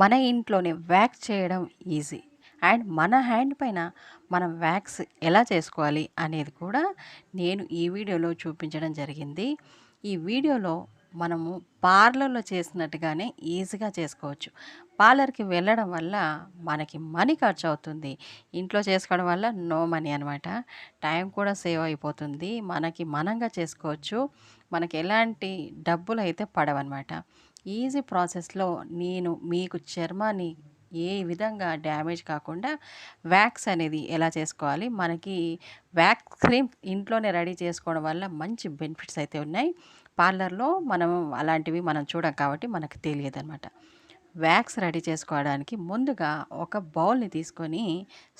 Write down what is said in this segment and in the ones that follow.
మన ఇంట్లోనే వ్యాక్స్ చేయడం ఈజీ. అండ్ మన హ్యాండ్ పైన మనం వ్యాక్స్ ఎలా చేసుకోవాలి అనేది కూడా నేను ఈ వీడియోలో చూపించడం జరిగింది. ఈ వీడియోలో మనము పార్లర్లో చేసినట్టుగానే ఈజీగా చేసుకోవచ్చు. పార్లర్కి వెళ్ళడం వల్ల మనకి మనీ ఖర్చు అవుతుంది. ఇంట్లో చేసుకోవడం వల్ల నో మనీ అనమాట టైం కూడా సేవ్ అయిపోతుంది. మనకి మనంగా చేసుకోవచ్చు. మనకి ఎలాంటి డబ్బులు అయితే పడవన్నమాట. ఈజీ ప్రాసెస్లో నేను మీకు చర్మాన్ని ఏ విధంగా డ్యామేజ్ కాకుండా వ్యాక్స్ అనేది ఎలా చేసుకోవాలి? మనకి వ్యాక్స్ క్రీమ్ ఇంట్లోనే రెడీ చేసుకోవడం వల్ల మంచి బెనిఫిట్స్ అయితే ఉన్నాయి. పార్లర్లో మనం అలాంటివి మనం చూడం కాబట్టి మనకు తెలియదు అనమాట వ్యాక్స్ రెడీ చేసుకోవడానికి ముందుగా ఒక బౌల్ని తీసుకొని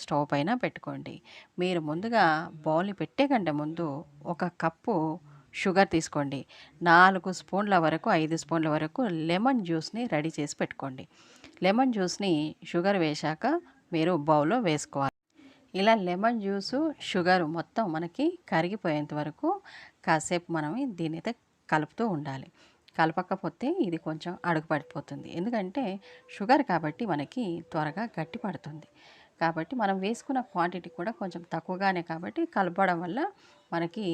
స్టవ్ పైన పెట్టుకోండి. మీరు ముందుగా బౌల్ని పెట్టే కంటే ముందు ఒక కప్పు షుగర్ తీసుకోండి. నాలుగు స్పూన్ల వరకు ఐదు స్పూన్ల వరకు లెమన్ జ్యూస్ని రెడీ చేసి పెట్టుకోండి. లెమన్ జ్యూస్ని షుగర్ వేశాక మీరు బౌల్లో వేసుకోవాలి. ఇలా లెమన్ జ్యూసు షుగర్ మొత్తం మనకి కరిగిపోయేంత వరకు కాసేపు మనం దీని అయితే కలుపుతూ ఉండాలి. కలపకపోతే ఇది కొంచెం అడుగు పడిపోతుంది ఎందుకంటే షుగర్ కాబట్టి మనకి త్వరగా గట్టి పడుతుంది. కాబట్టి మనం వేసుకున్న క్వాంటిటీ కూడా కొంచెం తక్కువగానే కాబట్టి కలపడం వల్ల మనకి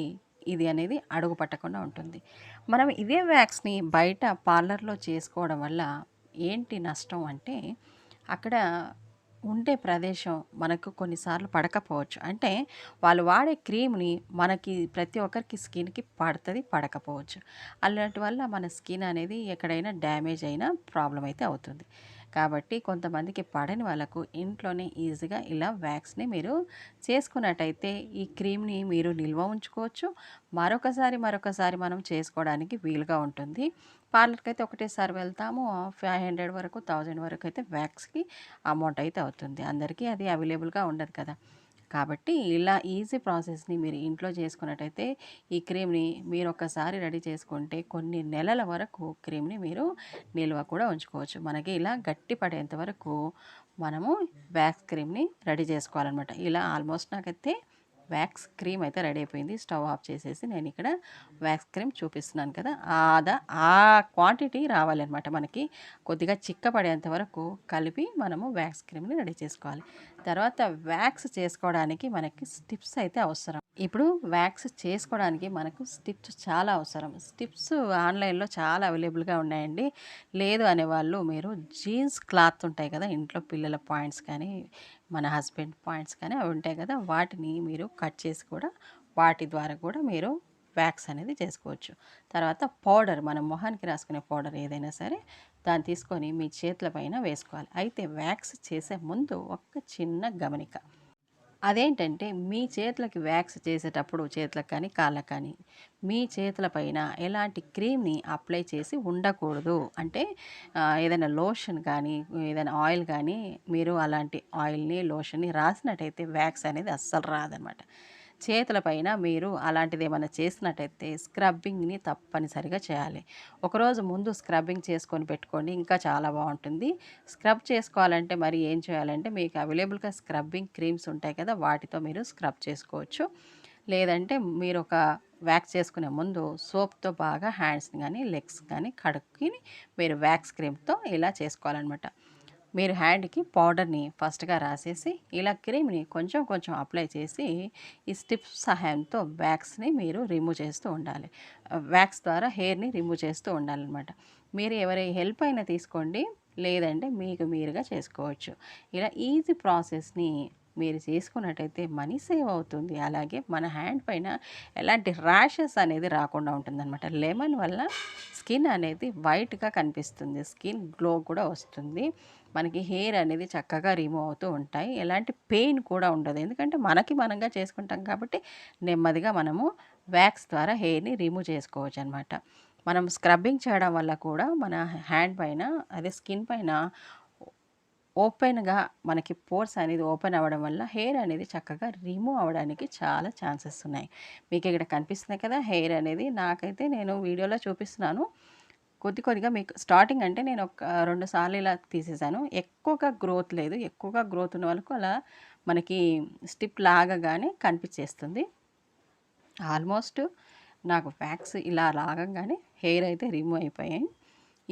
ఇది అనేది అడుగు పట్టకుండా ఉంటుంది. మనం ఇదే వ్యాక్స్ని బయట పార్లర్లో చేసుకోవడం వల్ల ఏంటి నష్టం అంటే అక్కడ ఉండే ప్రదేశం మనకు కొన్నిసార్లు పడకపోవచ్చు. అంటే వాళ్ళు వాడే క్రీమ్ని మనకి ప్రతి ఒక్కరికి స్కిన్కి పడుతుంది పడకపోవచ్చు. అలాంటి వల్ల మన స్కిన్ అనేది ఎక్కడైనా డ్యామేజ్ అయినా ప్రాబ్లం అయితే అవుతుంది. కాబట్టి కొంతమందికి పడని వాళ్ళకు ఇంట్లోనే ఈజీగా ఇలా వ్యాక్స్ని మీరు చేసుకున్నట్టయితే ఈ క్రీమ్ని మీరు నిల్వ ఉంచుకోవచ్చు. మరొకసారి మరొకసారి మనం చేసుకోవడానికి వీలుగా ఉంటుంది. పార్లర్కి అయితే ఒకటేసారి వెళ్తాము. ఫైవ్ హండ్రెడ్ వరకు థౌజండ్ వరకు అయితే వ్యాక్స్కి అమౌంట్ అయితే అవుతుంది. అందరికీ అది అవైలబుల్గా ఉండదు కదా. కాబట్టి ఇలా ఈజీ ప్రాసెస్ని మీరు ఇంట్లో చేసుకున్నట్టయితే ఈ క్రీమ్ని మీరు ఒకసారి రెడీ చేసుకుంటే కొన్ని నెలల వరకు క్రీమ్ని మీరు నిల్వ కూడా ఉంచుకోవచ్చు. మనకి ఇలా గట్టి పడేంత వరకు మనము వ్యాక్స్ క్రీమ్ని రెడీ చేసుకోవాలన్నమాట. ఇలా ఆల్మోస్ట్ నాకైతే వ్యాక్స్ క్రీమ్ అయితే రెడీ అయిపోయింది. స్టవ్ ఆఫ్ చేసేసి నేను ఇక్కడ వ్యాక్స్ క్రీమ్ చూపిస్తున్నాను కదా ఆదా ఆ క్వాంటిటీ రావాలన్నమాట మనకి. కొద్దిగా చిక్కపడేంత వరకు కలిపి మనము వ్యాక్స్ క్రీమ్ని రెడీ చేసుకోవాలి. తర్వాత వ్యాక్స్ చేసుకోవడానికి మనకి స్టిప్స్ అయితే అవసరం. ఇప్పుడు వ్యాక్స్ చేసుకోవడానికి మనకు స్టిప్స్ చాలా అవసరం. స్టిప్స్ ఆన్లైన్లో చాలా అవైలబుల్గా ఉన్నాయండి. లేదు అనేవాళ్ళు మీరు జీన్స్ క్లాత్ ఉంటాయి కదా ఇంట్లో పిల్లల పాయింట్స్ కానీ మన హస్బెండ్ పాయింట్స్ కానీ అవి ఉంటాయి కదా వాటిని మీరు కట్ చేసి కూడా వాటి ద్వారా కూడా మీరు వ్యాక్స్ అనేది చేసుకోవచ్చు. తర్వాత పౌడర్ మన మొహానికి రాసుకునే పౌడర్ ఏదైనా సరే దాన్ని తీసుకొని మీ చేతుల పైన వేసుకోవాలి. అయితే వ్యాక్స్ చేసే ముందు ఒక చిన్న గమనిక. అదేంటంటే మీ చేతులకి వ్యాక్స్ చేసేటప్పుడు చేతులకు కానీ కాళ్ళకు కానీ మీ చేతుల పైన ఎలాంటి క్రీమ్ని అప్లై చేసి ఉండకూడదు. అంటే ఏదైనా లోషన్ కానీ ఏదైనా ఆయిల్ కానీ మీరు అలాంటి ఆయిల్ని లోషన్ని రాసినట్టయితే వ్యాక్స్ అనేది అస్సలు రాదనమాట. చేతులపైన మీరు అలాంటిది ఏమైనా చేసినట్టయితే స్క్రబ్బింగ్ని తప్పనిసరిగా చేయాలి. ఒకరోజు ముందు స్క్రబ్బింగ్ చేసుకొని పెట్టుకోండి ఇంకా చాలా బాగుంటుంది. స్క్రబ్ చేసుకోవాలంటే మరి ఏం చేయాలంటే మీకు అవైలబుల్గా స్క్రబ్బింగ్ క్రీమ్స్ ఉంటాయి కదా వాటితో మీరు స్క్రబ్ చేసుకోవచ్చు. లేదంటే మీరు ఒక వ్యాక్స్ చేసుకునే ముందు సోప్తో బాగా హ్యాండ్స్ని కానీ లెగ్స్ కానీ కడుక్కుని మీరు వ్యాక్స్ క్రీమ్తో ఇలా చేసుకోవాలన్నమాట. మీరు హ్యాండ్కి పౌడర్ని ఫస్ట్గా రాసేసి ఇలా క్రీమ్ని కొంచెం కొంచెం అప్లై చేసి ఈ స్టిప్స్ సహాయంతో వ్యాక్స్ని మీరు రిమూవ్ చేస్తూ ఉండాలి. వ్యాక్స్ ద్వారా హెయిర్ని రిమూవ్ చేస్తూ ఉండాలన్నమాట. మీరు ఎవరి హెల్ప్ అయినా తీసుకోండి లేదంటే మీకు మీరుగా చేసుకోవచ్చు. ఇలా ఈజీ ప్రాసెస్ని మీరు చేసుకున్నట్టయితే మనీ సేవ్ అవుతుంది. అలాగే మన హ్యాండ్ పైన ఎలాంటి ర్యాషెస్ అనేది రాకుండా ఉంటుందన్నమాట. లెమన్ వల్ల స్కిన్ అనేది వైట్గా కనిపిస్తుంది. స్కిన్ గ్లో కూడా వస్తుంది. మనకి హెయిర్ అనేది చక్కగా రిమూవ్ అవుతూ ఉంటాయి. ఎలాంటి పెయిన్ కూడా ఉండదు. ఎందుకంటే మనకి మనంగా చేసుకుంటాం కాబట్టి నెమ్మదిగా మనము వ్యాక్స్ ద్వారా హెయిర్ని రిమూవ్ చేసుకోవచ్చు అనమాట మనం స్క్రబ్బింగ్ చేయడం వల్ల కూడా మన హ్యాండ్ పైన అదే స్కిన్ పైన ఓపెన్గా మనకి పోర్స్ అనేది ఓపెన్ అవ్వడం వల్ల హెయిర్ అనేది చక్కగా రిమూవ్ అవ్వడానికి చాలా ఛాన్సెస్ ఉన్నాయి. మీకు ఇక్కడ కనిపిస్తున్నాయి కదా హెయిర్ అనేది. నాకైతే నేను వీడియోలో చూపిస్తున్నాను. కొద్ది కొద్దిగా మీకు స్టార్టింగ్ అంటే నేను ఒక రెండు సార్లు ఇలా తీసేసాను. ఎక్కువగా గ్రోత్ లేదు. ఎక్కువగా గ్రోత్ ఉన్న వాళ్ళకు అలా మనకి స్టిప్ లాగగానే కనిపించేస్తుంది. ఆల్మోస్ట్ నాకు ఫ్యాక్స్ ఇలా లాగంగానే హెయిర్ అయితే రిమూవ్ అయిపోయాయి.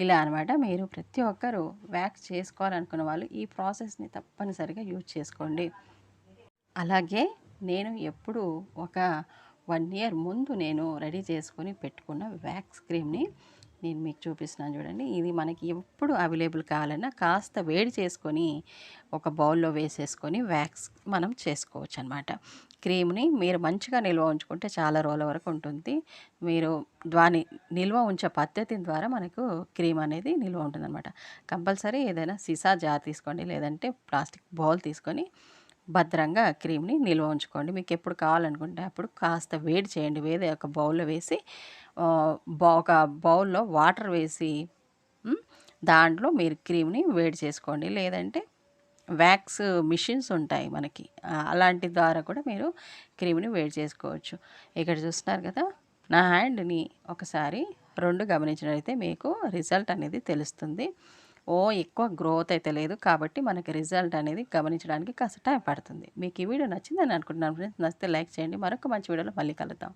ఇలా అనమాట. మీరు ప్రతి ఒక్కరూ వ్యాక్స్ చేసుకోవాలనుకున్న వాళ్ళు ఈ ప్రాసెస్ని తప్పనిసరిగా యూజ్ చేసుకోండి. అలాగే నేను ఎప్పుడు ఒక వన్ ఇయర్ ముందు నేను రెడీ చేసుకొని పెట్టుకున్న వ్యాక్స్ క్రీమ్ని నేను మీకు చూపిస్తున్నాను చూడండి. ఇది మనకి ఎప్పుడు అవైలబుల్ కావాలన్నా కాస్త వేడి చేసుకొని ఒక బౌల్లో వేసేసుకొని వ్యాక్స్ మనం చేసుకోవచ్చు అనమాట క్రీమ్ని మీరు మంచిగా నిల్వ ఉంచుకుంటే చాలా రోజుల వరకు ఉంటుంది. మీరు దాని నిల్వ ఉంచే పద్ధతి ద్వారా మనకు క్రీమ్ అనేది నిల్వ ఉంటుందన్నమాట. కంపల్సరీ ఏదైనా సీసా జార్ తీసుకోండి లేదంటే ప్లాస్టిక్ బౌల్ తీసుకొని భద్రంగా క్రీమ్ని నిల్వ ఉంచుకోండి. మీకు ఎప్పుడు కావాలనుకుంటే అప్పుడు కాస్త వేడి చేయండి. వేరే ఒక బౌల్లో వేసి బౌ ఒక బౌల్లో వాటర్ వేసి దాంట్లో మీరు క్రీమ్ని వేడి చేసుకోండి. లేదంటే వ్యాక్స్ మిషన్స్ ఉంటాయి మనకి. అలాంటి ద్వారా కూడా మీరు క్రీమ్ని వేడి చేసుకోవచ్చు. ఇక్కడ చూస్తున్నారు కదా నా హ్యాండ్ని ఒకసారి రెండు గమనించినట్లయితే మీకు రిజల్ట్ అనేది తెలుస్తుంది. ఓ ఎక్కువ గ్రోత్ అయితే లేదు కాబట్టి మనకి రిజల్ట్ అనేది గమనించడానికి కాస్త టైం పడుతుంది. మీకు ఈ వీడియో నచ్చిందని అనుకుంటున్నాను ఫ్రెండ్స్. నచ్చితే లైక్ చేయండి. మరొక మంచి వీడియోలో మళ్ళీ కలుద్దాం.